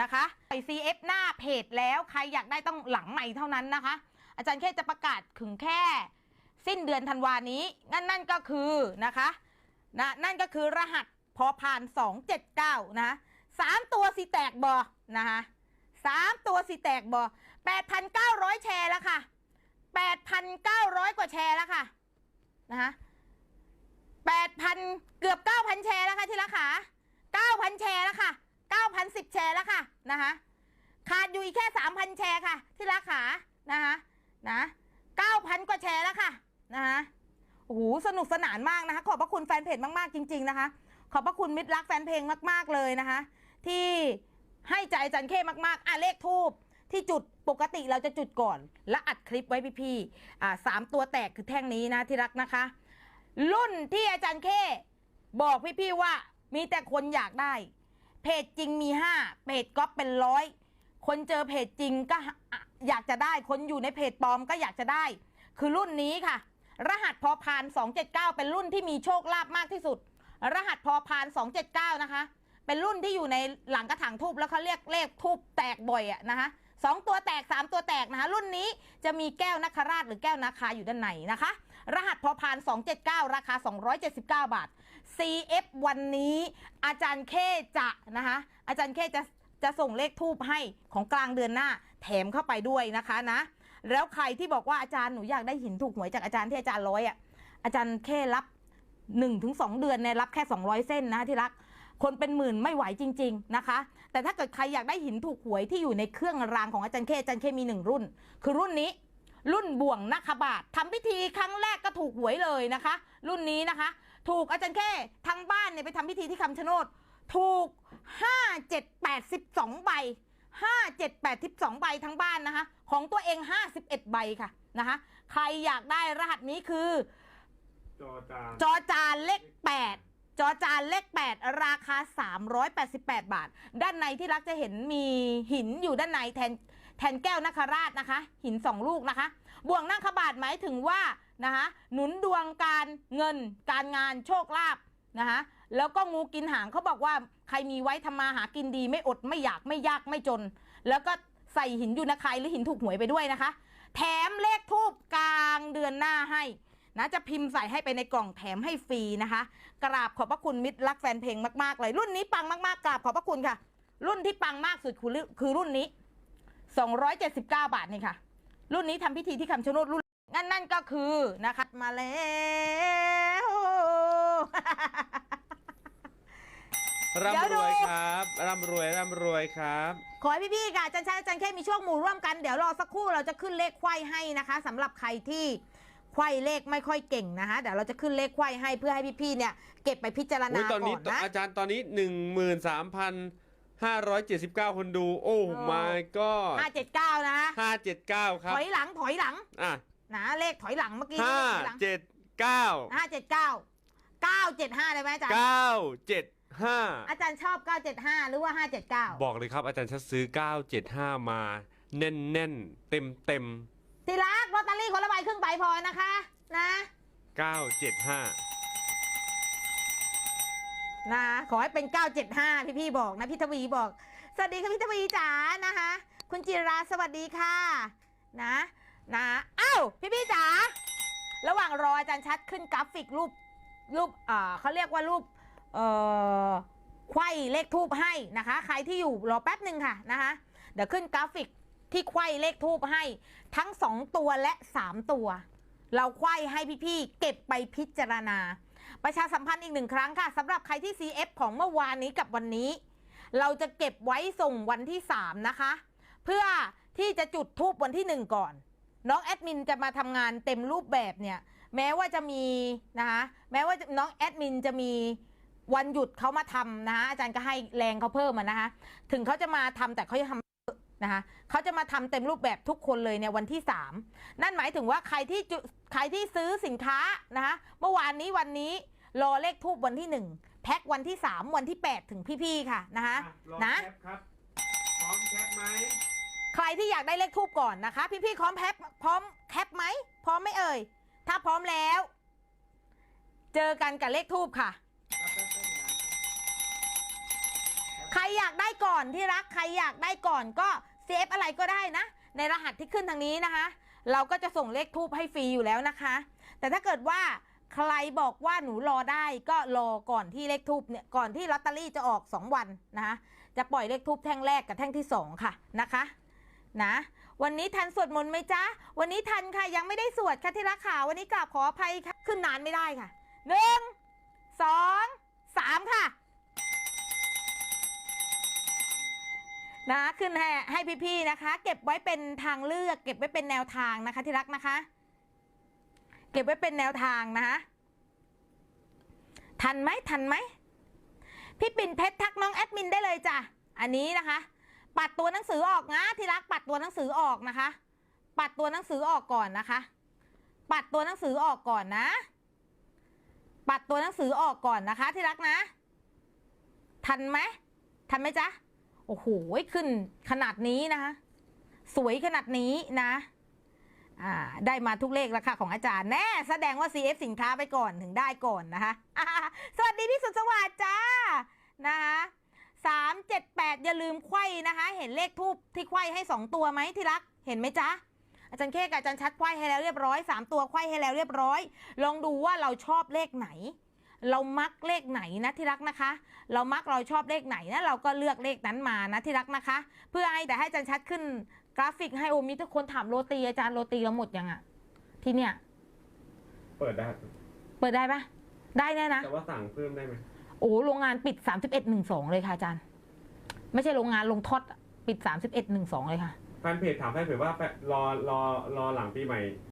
นะคะไป CF หน้าเพจแล้วใครอยากได้ต้องหลังใหม่เท่านั้นนะคะ อาจารย์แค่จะประกาศถึงแค่ สิ้นเดือนธันวานี้นั่นนั่นก็คือนะคะนะนั่นก็คือรหัสพอผ่าน 279 นะสามตัวสีแตกบอนะคะสามตัวสีแตกบอ8,900 แชร์แล้วค่ะ 8,900 กว่าแชร์แล้วค่ะนะคะ8,000 เกือบ 9,000 แชร์แล้วค่ะที่รักค่ะ9,000 แชร์แล้วค่ะ 9,010 แชร์แล้วค่ะนะคะขาดอยู่อีกแค่ 3,000 แชร์ค่ะ ที่รักค่ะนะคะนะ9,000 กว่าแชร์แล้วค่ะนะคะโอ้โหสนุกสนานมากนะคะ ขอบพระคุณแฟนเพจมากๆจริง ๆนะคะ ขอบพระคุณมิตรรักแฟนเพลงมากๆเลยนะคะ ที่ให้ใจอาจันเข้มากๆอะเลขทูบที่จุดปกติเราจะจุดก่อน และอัดคลิปไว้พี่ๆอ่าสามตัวแตกคือแท่งนี้นะที่รักนะคะ รุ่นที่อาจารย์เข้บอกพี่ๆว่ามีแต่คนอยากได้ เพจจริงมีห้าเพจก๊อปเป็นร้อยคนเจอเพจจริงก็อยากจะได้ คนอยู่ในเพจปลอมก็อยากจะได้ คือรุ่นนี้ค่ะ รหัสพอพาน 279 เป็นรุ่นที่มีโชคลาภมากที่สุด รหัสพอพาน 279 นะคะ เป็นรุ่นที่อยู่ในหลังกระถางทูบแล้วเขาเรียกเลขทูบแตกบ่อยอะนะคะสองตัวแตกสามตัวแตกนะคะ รุ่นนี้จะมีแก้วนัคราชหรือแก้วนาคาอยู่ด้านในนะคะ รหัสพอพาน 279 ราคา 279 บาท CF วันนี้อาจารย์เคจะนะคะอาจารย์เคจะจะส่งเลขทูบให้ของกลางเดือนหน้าแถมเข้าไปด้วยนะคะนะ แล้วใครที่บอกว่าอาจารย์หนูอยากได้หินถูกหวยจากอาจารย์ที่อาจารย์ร้อยอะอาจารย์แค่รับ1นถึงสเดือนเนี่ยรับแค่ 200 เส้นนะที่รักคนเป็นหมื่นไม่ไหวจริง ๆนะคะ แต่ถ้าเกิดใครอยากได้หินถูกหวยที่อยู่ในเครื่องรางของอาจารย์เคอาจารย์เคมีหนึ่งรุ่น คือรุ่นนี้ รุ่นบ่วงนาคบาททำพิธีครั้งแรกก็ถูกหวยเลยนะคะ รุ่นนี้นะคะ ถูกอาจารย์แค่ทั้งบ้านเนี่ยไปทำพิธีที่คำชะโนดถูก 5 7 8 2ใบ 5 7 8 12 ใบทั้งบ้านนะคะ ของตัวเอง 51 ใบค่ะนะคะ ใครอยากได้รหัสนี้คือ จอจานจอจานเลข 8จอจานเลข 8 ราคา 388 บาท ด้านในที่รักจะเห็นมีหินอยู่ด้านในแทน แทนแก้วนาคราชนะคะ หิน2ลูกนะคะ บ่วงนาคบาทหมายถึงว่านะคะหนุนดวงการเงินการงานโชคลาภนะคะแล้วก็งูกินหางเขาบอกว่าใครมีไว้ทำมาหากินดี ไม่อดไม่อยากไม่ยากไม่จน แล้วก็ใส่หินยูนาคายหรือหินถูกหวยไปด้วยนะคะ แถมเลขทูบกลางเดือนหน้าให้นะจะพิมพ์ใส่ให้ไปในกล่องแถมให้ฟรีนะคะ กราบขอบพระคุณมิตรรักแฟนเพลงมากๆเลยรุ่นนี้ปังมากๆกราบขอบพระคุณค่ะ รุ่นที่ปังมากสุดคือคือรุ่นนี้ 279 บาทนี่ค่ะ รุ่นนี้ทำพิธีที่คำชะโนดรุ่นนั่นนั่นก็คือนะคะมาแล้วเดี๋ยวร่ำดูรวยครับร่ำรวยร่ำรวยครับ ขอให้พี่ๆค่ะอาจันชายอาจันแค่มีโชคหมู่ร่วมกันเดี๋ยวรอสักครู่เราจะขึ้นเลขไขว้ให้นะคะสำหรับใครที่ไขว้เลขไม่ค่อยเก่งนะคะเดี๋ยวเราจะขึ้นเลขไขว้ให้เพื่อให้พี่ๆเนี่ยเก็บไปพิจารอุ๊ณายตอนก่นี้อนนะอาจารย์ตอนนี้ 13,579 คนดู โอ้ my god ห้าเจ็ดเก้านะ 579 ครับ ถอยหลังถอยหลังอะนะเลขถอยหลังเมื่อกี้เลขถอยหลัง579ห้าเจ็ดเก้าเก้าเจ็ดห้าเลยไหมอาจารย์975อาจารย์ชอบเก้าเจ็ดห้าหรือว่าห้าเจ็ดเก้าบอกเลยครับอาจารย์ชัดซื้อ975มา แน่นๆเต็มเต็มทีรักลอตเตอรี่คนละใบครึ่งใบพอนะคะ นะๆ975 นะขอให้เป็น 975 พี่พี่บอกนะพี่ทวีบอก สวัสดีค่ะพี่ทวีจ๋านะคะ คุณจิราสวัสดีค่ะ นะนะอ้าวพี่พี่จ๋าระหว่างรออาจารย์ชัดขึ้นกราฟิกรูปรูปเอ่อเขาเรียกว่ารูปเอ่อไขว้เลขทูบให้นะคะ ใครที่อยู่รอแป๊บหนึ่งค่ะนะคะเดี๋ยวขึ้นกราฟิกที่ไขว้เลขทูบให้ทั้ง 2 ตัวและ 3 ตัว เราไขว้ให้พี่ๆเก็บไปพิจารณา ประชาสัมพันธ์อีกหนึ่งครั้งค่ะสำหรับใครที่ CF ของเมื่อวานนี้กับวันนี้ เราจะเก็บไว้ส่งวันที่ 3 นะคะ เพื่อที่จะจุดทูบวันที่ 1 ก่อน น้องแอดมินจะมาทำงานเต็มรูปแบบเนี่ย แม้ว่าจะมีนะคะแม้ว่าน้องแอดมินจะมีวันหยุดเขามาทำนะคะอาจารย์ก็ให้แรงเขาเพิ่มนะคะถึงเขาจะมาทำแต่เขาจะทำ นะคะเขาจะมาทำเต็มรูปแบบทุกคนเลยในวันที่ 3 นั่นหมายถึงว่าใครที่จุใครที่ซื้อสินค้านะคะเมื่อวานนี้วันนี้รอเลขทูบวันที่ 1 แพ็ควันที่ 3 วันที่ 8 ถึงพี่ๆค่ะนะคะลองนะแคปครับพร้อมแคปไหมใครที่อยากได้เลขทูบก่อนนะคะ พี่ๆพร้อมแคปพร้อมแคปไหมพร้อมไหมเอ่ย ถ้าพร้อมแล้ว เจอกันกับเลขทูบค่ะใครอยากได้ก่อนที่รักใครอยากได้ก่อนก็ เซฟอะไรก็ได้นะ ในรหัสที่ขึ้นทางนี้นะคะ เราก็จะส่งเลขทูบให้ฟรีอยู่แล้วนะคะ แต่ถ้าเกิดว่าใครบอกว่าหนูรอได้ก็รอก่อนที่เลขทูบเนี่ยก่อนที่ลอตเตอรี่จะออก 2 วันนะคะจะปล่อยเลขทูบแท่งแรกกับแท่งที่ 2 ค่ะนะคะนะวันนี้ทันสวดมนต์ไหมจ๊ะ วันนี้ทันค่ะยังไม่ได้สวดค่ะที่รักค่ะวันนี้กราบขออภัยค่ะ ขึ้นนานไม่ได้ค่ะหนึ่งสองสามค่ะ นะขึ้นให้ให้พี่ๆนะคะ เก็บไว้เป็นทางเลือก เก็บไว้เป็นแนวทางนะคะที่รักนะคะ เก็บไว้เป็นแนวทางนะคะทันไหมทันไหมพี่ปิ่นเพชรทักน้องแอดมินได้เลยจ้ะอันนี้นะคะ ปัดตัวหนังสือออกนะที่รักปัดตัวหนังสือออกนะคะ ปัดตัวหนังสือออกก่อนนะคะ ปัดตัวหนังสือออกก่อนนะ ปัดตัวหนังสือออกก่อนนะคะ ที่รักนะ ทันไหมทันไหมจ๊ะ โอ้โหขึ้นขนาดนี้นะคะสวยขนาดนี้นะได้มาทุกเลขแล้วค่ะของอาจารย์แน่แสดงว่า CF สินค้าไปก่อนถึงได้ก่อนนะคะสวัสดีพี่สุดสวัสดิ์จ้านะคะสามเจ็ดแปดอย่าลืมไข้นะคะ เห็นเลขทูบที่ไข้ให้สองตัวไหมที่รักเห็นไหมจ๊ะอาจารย์เคกับอาจารย์ชัดไขว้ให้แล้วเรียบร้อยสามตัวไขว้ให้แล้วเรียบร้อย ลองดูว่าเราชอบเลขไหน เรามักเลขไหนนะที่รักนะคะ เรามักเราชอบเลขไหนนะเราก็เลือกเลขนั้นมานะที่รักนะคะ เพื่อให้แต่ให้อาจารย์ชัดขึ้นกราฟิกให้โอมีทุกคนถามโรตีอาจารย์โรตีเราหมดยังอะที่เนี่ย เปิดได้ เปิดได้ปะได้แน่นะแต่ว่าสั่งเพิ่มได้ไหมโอ้โรงงานปิด3112เลยค่ะอาจารย์ ไม่ใช่โรงงานลงทอดอะปิด3112เลยค่ะแฟนเพจถามแฟนเพจว่าแฟนรอรอรอหลังปีใหม่